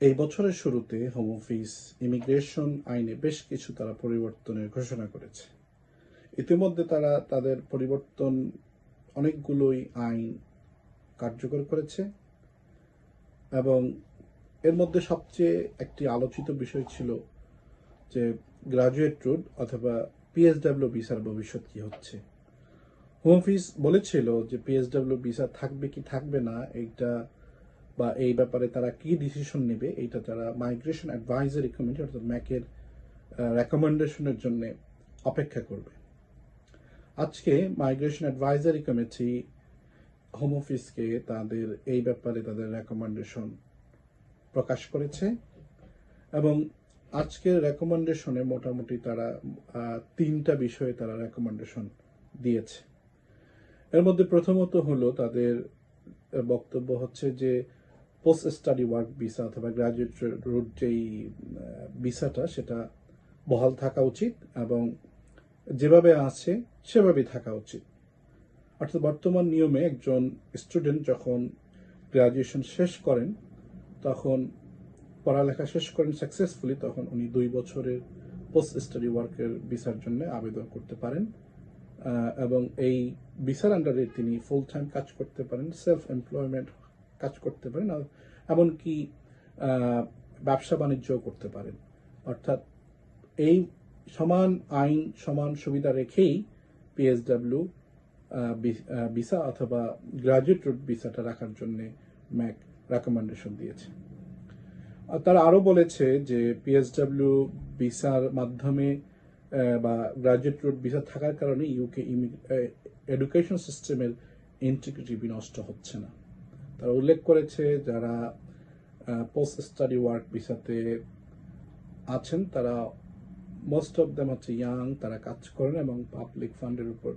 এই বছরের শুরুতে হোম অফিস ইমিগ্রেশন আইনে বেশ কিছু তারা পরিবর্তনের ঘোষণা করেছে। ইতিমধ্যে তারা তাদের পরিবর্তন অনেকগুলোই আইন কার্যকর করেছে এবং এর মধ্যে সবচেয়ে একটি আলোচিত বিষয় ছিল যে গ্রাজুয়েট রুট অথবা পিএসডাব্লিউ ভিসার ভবিষ্যৎ কি হচ্ছে। হোম অফিস বলেছিল যে পিএসডাব্লিউ ভিসা থাকবে কি থাকবে না, এইটা বা এই ব্যাপারে তারা কি ডিসিশন নেবে, এইটা তারা মাইগ্রেশন অ্যাডভাইজারি কমিটি অর্থাৎ ম্যাকের রেকমেন্ডেশনের জন্য অপেক্ষা করবে। আজকে মাইগ্রেশন অ্যাডভাইজারি কমিটি হোম অফিসকে তাদের এই ব্যাপারে তাদের রেকমেন্ডেশন প্রকাশ করেছে এবং আজকের রেকমেন্ডেশনে মোটামুটি তারা তিনটা বিষয়ে তারা রেকমেন্ডেশন দিয়েছে। এর মধ্যে প্রথমত হলো তাদের বক্তব্য হচ্ছে যে পোস্ট স্টাডি ওয়ার্ক ভিসা অথবা গ্রাজুয়েট রুট যেই ভিসাটা সেটা বহাল থাকা উচিত এবং যেভাবে আছে সেভাবেই থাকা উচিত। অর্থাৎ বর্তমান নিয়মে একজন স্টুডেন্ট যখন গ্রাজুয়েশন শেষ করেন, তখন পড়ালেখা শেষ করেন সাকসেসফুলি তখন উনি দুই বছরের পোস্ট স্টাডি ওয়ার্কের ভিসার জন্য আবেদন করতে পারেন। এবং এই ভিসার আন্ডারে তিনি ফুল টাইম কাজ করতে পারেন সেলফ এমপ্লয়মেন্ট কাজ করতে পারেন এমনকি ব্যবসা বাণিজ্যও করতে পারেন। অর্থাৎ এই সমান আইন, সমান সুবিধা রেখেই পিএসডাব্লিউ ভিসা অথবা গ্রাজুয়েট রুট ভিসাটা রাখার জন্য ম্যাক রেকমেন্ডেশন দিয়েছে। তারা আরও বলেছে যে পিএসডাব্লিউ ভিসার মাধ্যমে বা গ্রাজুয়েট রুট ভিসা থাকার কারণে ইউকে এডুকেশন সিস্টেমের ইন্টিগ্রিটি বিনষ্ট হচ্ছে না। তারা উল্লেখ করেছে, যারা পোস্ট স্টাডি ওয়ার্ক ভিসাতে আছেন, তারা মোস্ট অফ দেম হচ্ছে ইয়াং তারা কাজ করেন এবং পাবলিক ফান্ডের উপর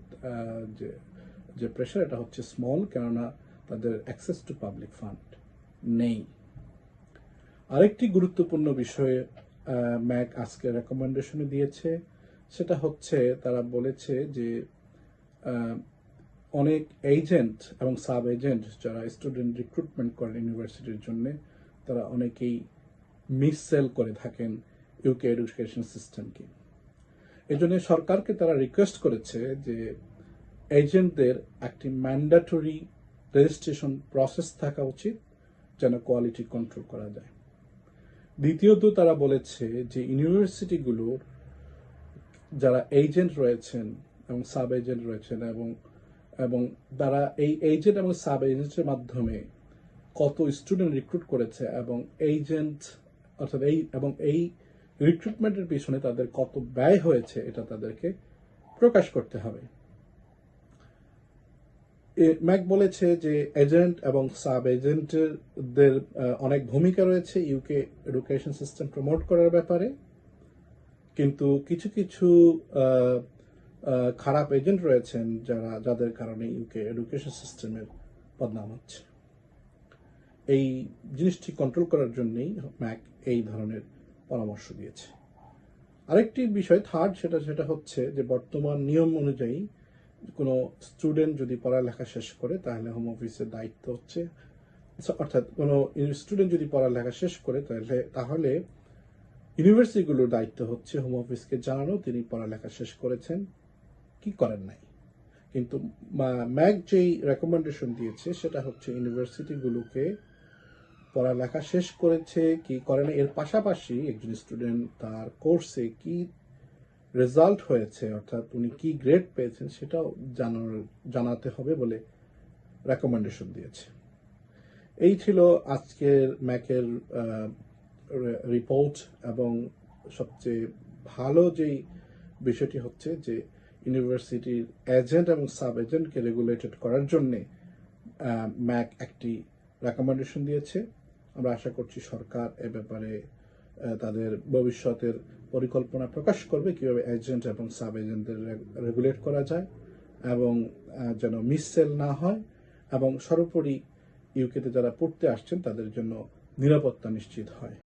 যে যে প্রেশার এটা হচ্ছে স্মল কেননা তাদের অ্যাক্সেস টু পাবলিক ফান্ড নেই। আরেকটি গুরুত্বপূর্ণ বিষয়ে ম্যাক আজকে রেকমেন্ডেশনে দিয়েছে, সেটা হচ্ছে, তারা বলেছে যে অনেক এজেন্ট এবং সাব এজেন্ট যারা স্টুডেন্ট রিক্রুটমেন্ট করেন ইউনিভার্সিটির জন্য, তারা অনেকেই মিস সেল করে থাকেন ইউকে এডুকেশন সিস্টেমকে এই জন্য সরকারকে তারা রিকোয়েস্ট করেছে যে এজেন্টদের একটি ম্যান্ডাটরি রেজিস্ট্রেশন প্রসেস থাকা উচিত, যেন কোয়ালিটি কন্ট্রোল করা যায়। দ্বিতীয়ত তারা বলেছে যে ইউনিভার্সিটিগুলোর যারা এজেন্ট রয়েছেন এবং সাব এজেন্ট রয়েছেন এবং এবং তারা এই এজেন্ট এবং সাব এজেন্টের মাধ্যমে কত স্টুডেন্ট রিক্রুট করেছে এবং এজেন্ট অর্থাৎ এই, এবং এই রিক্রুটমেন্টের পিছনে তাদের কত ব্যয় হয়েছে এটা তাদেরকে প্রকাশ করতে হবে। ম্যাক বলেছে যে এজেন্ট এবং সাব এজেন্টদের অনেক ভূমিকা রয়েছে ইউকে এডুকেশন সিস্টেম প্রমোট করার ব্যাপারে। কিন্তু কিছু কিছু খারাপ এজেন্ট রয়েছেন যারা, যাদের কারণে ইউকে এডুকেশন সিস্টেমের বদনাম হচ্ছে। এই জিনিসটি কন্ট্রোল করার জন্যই ম্যাক এই ধরনের পরামর্শ দিয়েছে। আরেকটি বিষয় থার্ড সেটা সেটা হচ্ছে যে বর্তমান নিয়ম অনুযায়ী কোনো স্টুডেন্ট যদি পড়ালেখা শেষ করে, তাহলে হোম অফিসের দায়িত্ব হচ্ছে। অর্থাৎ কোনো স্টুডেন্ট যদি পড়ালেখা শেষ করে, তাহলে তাহলে ইউনিভার্সিটিগুলোর দায়িত্ব হচ্ছে হোম অফিসকে জানানো, তিনি পড়ালেখা শেষ করেছেন। কি করেন নাই? কিন্তু ম্যাক যেই রেকমেন্ডেশন দিয়েছে, সেটা হচ্ছে ইউনিভার্সিটিগুলোকে পড়ালেখা শেষ করেছে কি করে না, এর পাশাপাশি একজন স্টুডেন্ট তার কোর্সে কি রেজাল্ট হয়েছে, অর্থাৎ উনি কি গ্রেড পেয়েছেন, সেটাও জানার জানাতে হবে বলে রেকমেন্ডেশন দিয়েছে। এই ছিল আজকের ম্যাকের রিপোর্ট এবং সবচেয়ে ভালো যেই বিষয়টি হচ্ছে যে ইউনিভার্সিটির এজেন্ট এবং সাব এজেন্টকে রেগুলেটেড করার জন্যে ম্যাক একটি রেকমেন্ডেশন দিয়েছে। আমরা আশা করছি সরকার এ ব্যাপারে তাদের ভবিষ্যতের পরিকল্পনা প্রকাশ করবে, কীভাবে এজেন্ট এবং সাব এজেন্টদের রেগুলেট করা যায় এবং যেন মিসসেল না হয় এবং সর্বোপরি ইউকেতে যারা পড়তে আসছেন, তাদের জন্য নিরাপত্তা নিশ্চিত হয়।